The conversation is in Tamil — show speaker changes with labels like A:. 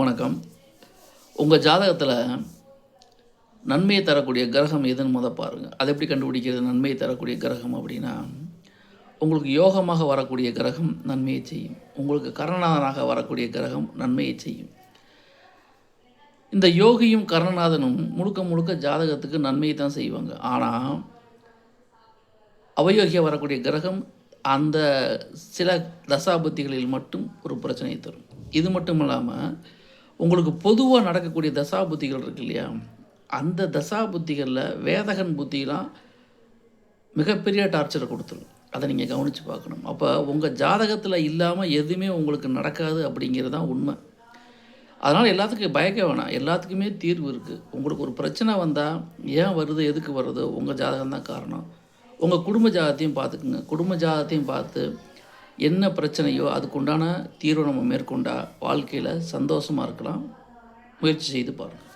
A: வணக்கம். உங்கள் ஜாதகத்தில் நன்மையை தரக்கூடிய கிரகம் எதுன்னு முத பாருங்கள் அதை எப்படி கண்டுபிடிக்கிறது? நன்மையை தரக்கூடிய கிரகம் அப்படின்னா உங்களுக்கு யோகமாக வரக்கூடிய கிரகம் நன்மையை செய்யும். உங்களுக்கு கரணநாதனாக வரக்கூடிய கிரகம் நன்மையை செய்யும். இந்த யோகியும் கரணநாதனும் முழுக்க முழுக்க ஜாதகத்துக்கு நன்மையை தான் செய்வாங்க. ஆனால் அவயோகியாக வரக்கூடிய கிரகம் அந்த சில தசாபுத்திகளில் மட்டும் ஒரு பிரச்சனையை தரும். இது மட்டும் இல்லாமல் உங்களுக்கு பொதுவாக நடக்கக்கூடிய தசா புத்திகள் இருக்கு இல்லையா? அந்த தசா புத்திகளில் வேதகன் புத்திலாம் மிகப்பெரிய டார்ச்சரை கொடுத்துரும். அதை நீங்கள் கவனித்து பார்க்கணும். அப்போ உங்கள் ஜாதகத்தில் இல்லாமல் எதுவுமே உங்களுக்கு நடக்காது அப்படிங்கிறது தான் உண்மை. அதனால் எல்லாத்துக்கும் பயக்க வேணாம். எல்லாத்துக்குமே தீர்வு இருக்குது உங்களுக்கு ஒரு பிரச்சனை வந்தால் ஏன் வருது எதுக்கு வருது? உங்கள் ஜாதகம் தான் காரணம். உங்கள் குடும்ப ஜாதகத்தையும் பார்த்துக்குங்க. குடும்ப ஜாதகத்தையும் பார்த்து என்ன பிரச்சனையோ அதுக்குண்டான தீர்வு நம்ம மேற்கொண்டா வாழ்க்கையில் சந்தோஷமாக இருக்கலாம். முயற்சி செய்து பாருங்கள்